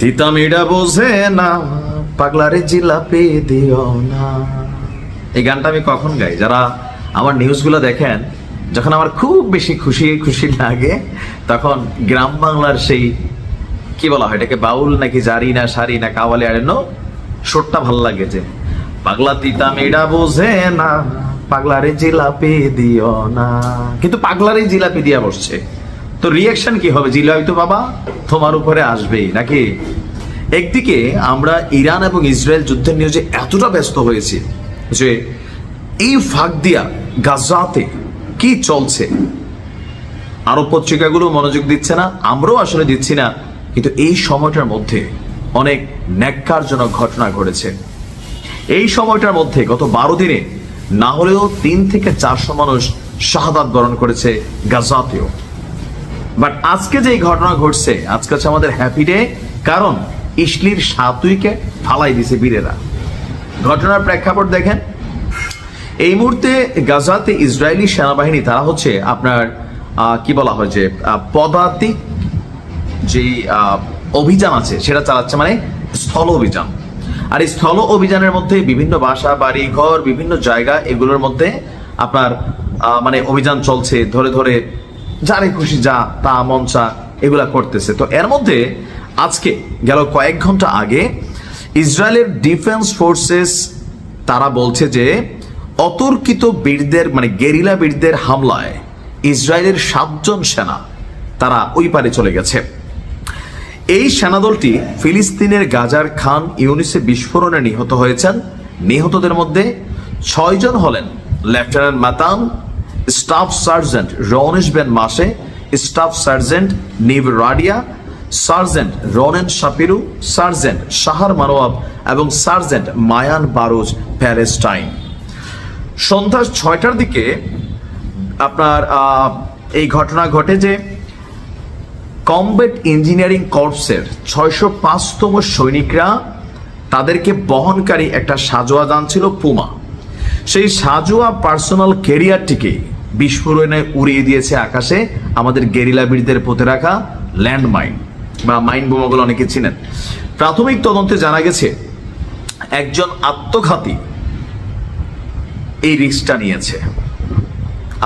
তিতামিরা বোঝে না, পাগলারে জিলাপি দিও না। এই গানটা আমি কখন গাই? যারা আমার নিউজগুলো দেখেন, যখন আমার খুব বেশি খুশি খুশি লাগে, তখন গ্রাম বাংলার সেই, কি বলা হয় এটাকে, বাউল নাকি জারি না সারি না কাওয়ালি আড়েনো সুরটা ভালো লাগে যে, পাগলা তিতা মেয়েরা বোঝে না, পাগলারে জিলাপি দিও না। কিন্তু পাগলারে জিলাপি দিয়া বসছে। তো রিয়াকশন কি হবে? জিলাপি তো বাবা, তোমার উপরে আসবেই, নাকি? একদিকে আমরা ইরান এবং ইসরায়েল যুদ্ধের নিউজে এতটা ব্যস্ত হয়েছি, যে এই ফাঁক দিয়া গাজাতে কি চলছে? আরব পত্রিকাগুলো মনোযোগ দিচ্ছে না, আমরাও আসলে দিচ্ছি না, কিন্তু এই সময়টার মধ্যে অনেক ন্যাক্কারজনক ঘটনা ঘটেছে। এই সময়টার মধ্যে গত বারো দিনে না হলেও তিন থেকে চারশো মানুষ শাহাদাত বরণ করেছে গাজাতেও। বাট আজকে যে ঘটনা ঘটছে, আজকে হচ্ছে আমাদের হ্যাপি ডে কারণ ইসলির সাত উইকেট ফালাই দিছে বীরেরা। ঘটনার প্রেক্ষাপট দেখেন। এই মুহূর্তে গাজাতে ইসরায়েলি সেনাবাহিনী, তারা হচ্ছে আপনার কি বলা হয় যে পদাতিক যে অভিযান আছে, সেটা চালাচ্ছে মানে স্থল অভিযান। আর এই স্থল অভিযানের মধ্যে বিভিন্ন বাসা, বাড়ি, ঘর, বিভিন্ন জায়গা, এগুলোর মধ্যে আপনার মানে অভিযান চলছে ধরে ধরে যারে খুশি যা, তা মন চা, এগুলা করতেছে। তো এর মধ্যে আজকে গেল কয়েক ঘণ্টা আগে ইসরায়েলের ডিফেন্স ফোর্সেস, তারা বলছে যে অতর্কিত বীরদের মানে গেরিলা বীরদের হামলায় ইসরায়েলের সাতজন সেনা, তারা ওই পারে চলে গেছে। এই সেনাদলটি ফিলিস্তিনের গাজার খান ইউনিসে বিস্ফোরণে নিহত হয়েছেন। নিহতদের মধ্যে ছয়জন হলেন lieutenant Matan staff sergeant Ronesh Ben Mase staff sergeant Niv Radia sergeant Ronen Shapiro sergeant Shahar Manoav এবং সার্জেন্ট মায়ান বারোজ প্যালেস্টাইন সন্ধ্যা ছয়টার দিকে আপনার এই ঘটনা ঘটে যে কমব্যাট ইঞ্জিনিয়ারিং কর্পসের ছয়শো পাঁচতম সৈনিকরা তাদেরকে বহনকারী একটা সাজোয়া দান ছিল পুমা। সেই সাজোয়া পার্সোনাল ক্যারিয়ারটিকে বিস্ফোরণে উড়িয়ে দিয়েছে আকাশে আমাদের গেরিলা বীরদের পুঁতে রাখা ল্যান্ডমাইন বা মাইন বোমাগুলো অনেকে চিনেন। প্রাথমিক তদন্তে জানা গেছে, একজন আত্মঘাতী এই রিস্কটা নিয়েছে।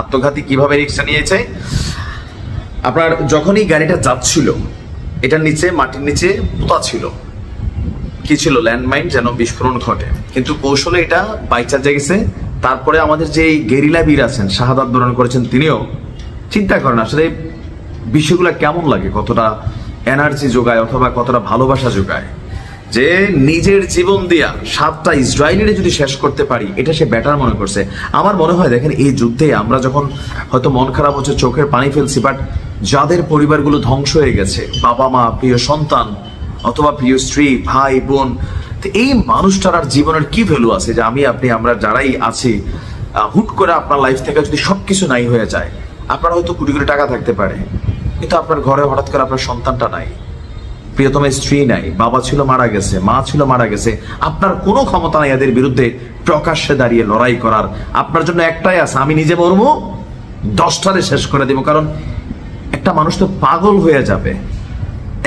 আত্মঘাতী কীভাবে রিস্কটা নিয়েছে? আপনার যখনই গাড়িটা যাচ্ছিল, এটার নিচে, মাটির নিচে পোতা ছিল। কি ছিল? ল্যান্ডমাইন যেন বিস্ফোরণ ঘটে। কিন্তু কৌশলে এটা বাইচার গেছে তারপরে আমাদের যে এই গেরিলা বীর আছেন শাহাদাত বরণ করেছেন তিনিও, চিন্তা করেন আসলে বিষয়গুলো কেমন লাগে, কতটা এনার্জি যোগায় অথবা কতটা ভালোবাসা যোগায়? যে নিজের জীবন দিয়া সাতটা ইসরায়েলিরে যদি শেষ করতে পারি, এটা সে বেটার মনে করছে। আমার মনে হয়, দেখেন, এই যুদ্ধে আমরা যখন হয়তো মন খারাপ হচ্ছে, চোখের পানি ফেলছি বাট যাদের পরিবারগুলো ধ্বংস হয়ে গেছে বাবা মা প্রিয় সন্তান, অথবা প্রিয় স্ত্রী, ভাই, বোন তো এই মানুষটার আর জীবনের কি ভ্যালু আছে? যে আমি, আপনি, আমরা যারাই আছি হুট করে আপনার লাইফ থেকে যদি সবকিছু নাই হয়ে যায়, আপনার হয়তো কোটি কোটি টাকা থাকতে পারে, কিন্তু আপনার ঘরে হঠাৎ করে আপনার সন্তানটা নাই, প্রিয়তম স্ত্রী নাই, বাবা ছিল মারা গেছে, মা ছিল মারা গেছে, আপনার কোনো ক্ষমতা নাই এদের বিরুদ্ধে প্রকাশ্যে দাঁড়িয়ে লড়াই করার। আপনার জন্য একটাই আছে, আমি নিজে মরবো, দশটারে শেষ করে দেব, কারণ একটা মানুষ তো পাগল হয়ে যাবে,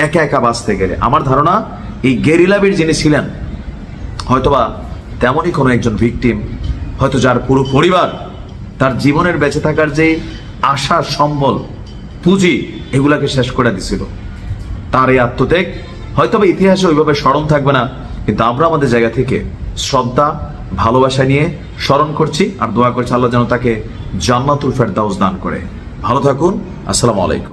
একা একা বাঁচতে গেলে। আমার ধারণা, এই গেরিলাবির যিনি ছিলেন হয়তোবা তেমনই কোনো একজন ভিকটিম হয়তো যার পুরো পরিবার তার জীবনের বেঁচে থাকার যে আশা সম্বল, পুঁজি, এগুলাকে শেষ করে দিছিল। তার এই আত্মত্যাগ হয়তোবা ইতিহাসে ওইভাবে স্মরণ থাকবে না, কিন্তু আমরা আমাদের জায়গা থেকে শ্রদ্ধা, ভালোবাসা নিয়ে স্মরণ করছি আর দোয়া করছি আল্লাহ যেন তাকে জান্নাতুল ফেরদাউস দান করে। ভালো থাকুন, আসসালামু আলাইকুম।